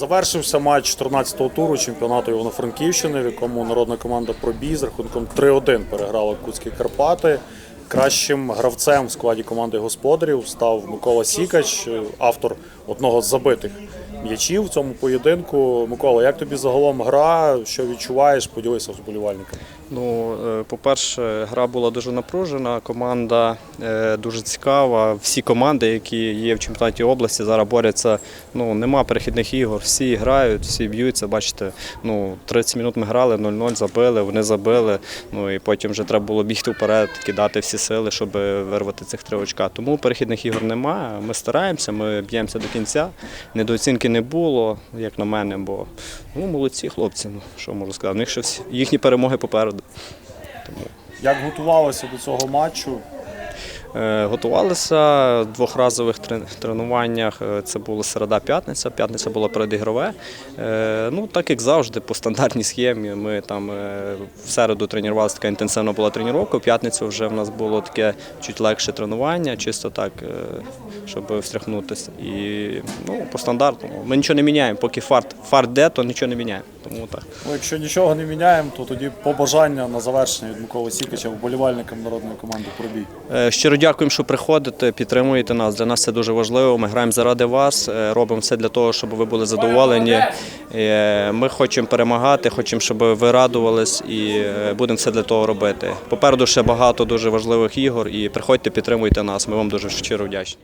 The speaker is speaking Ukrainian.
Завершився матч 14-го туру чемпіонату Івано-Франківщини, в якому народна команда Пробій з рахунком 3-1 переграла Кутські Карпати. Кращим гравцем в складі команди господарів став Микола Сікач, автор одного з забитих м'ячів в цьому поєдинку. Микола, як тобі загалом гра? Що відчуваєш? Поділися з вболівальниками. Ну, е, по-перше, гра була дуже напружена, команда е, дуже цікава. Всі команди, які є в чемпіонаті області, зараз борються. Ну, нема перехідних ігор, всі грають, всі б'ються. Бачите, ну, 30 минут ми грали, 0-0 забили, вони забили. Ну і потім вже треба було бігти вперед, кидати всі сили, щоб вирвати цих три очка. Тому перехідних ігор немає. Ми стараємося, ми б'ємося до кінця. Недооцінки не було, як на мене, бо ну, молодці хлопці. Ну, що можу сказати. У них ще всі їхні перемоги попереду. Тому. Як готувалися до цього матчу? Е, Готувалися в двохразових тренуваннях. Е, Це була середа-п'ятниця. П'ятниця була передігрове. Е, Ну, так як завжди, по стандартній схемі. Ми там в середу тренувалися, така інтенсивна була тренування. В п'ятницю вже в нас було таке чуть легше тренування, чисто так, щоб встряхнутися. І ну, по стандартному. Ми нічого не міняємо. Поки фарт, фарт де, то нічого не міняємо. Тому так. Ну, якщо нічого не міняємо, то тоді побажання на завершення від Миколи Сікача вболівальникам народної команди Пробій. Щиро дякуємо, що приходите, підтримуєте нас. Для нас це дуже важливо. Ми граємо заради вас, е, робимо все для того, щоб ви були задоволені. Е, Ми хочемо перемагати, хочемо, щоб ви радувались і е, будемо все для того робити. Попереду ще багато дуже важливих ігор. І приходьте, підтримуйте нас. Ми вам дуже щиро вдячні.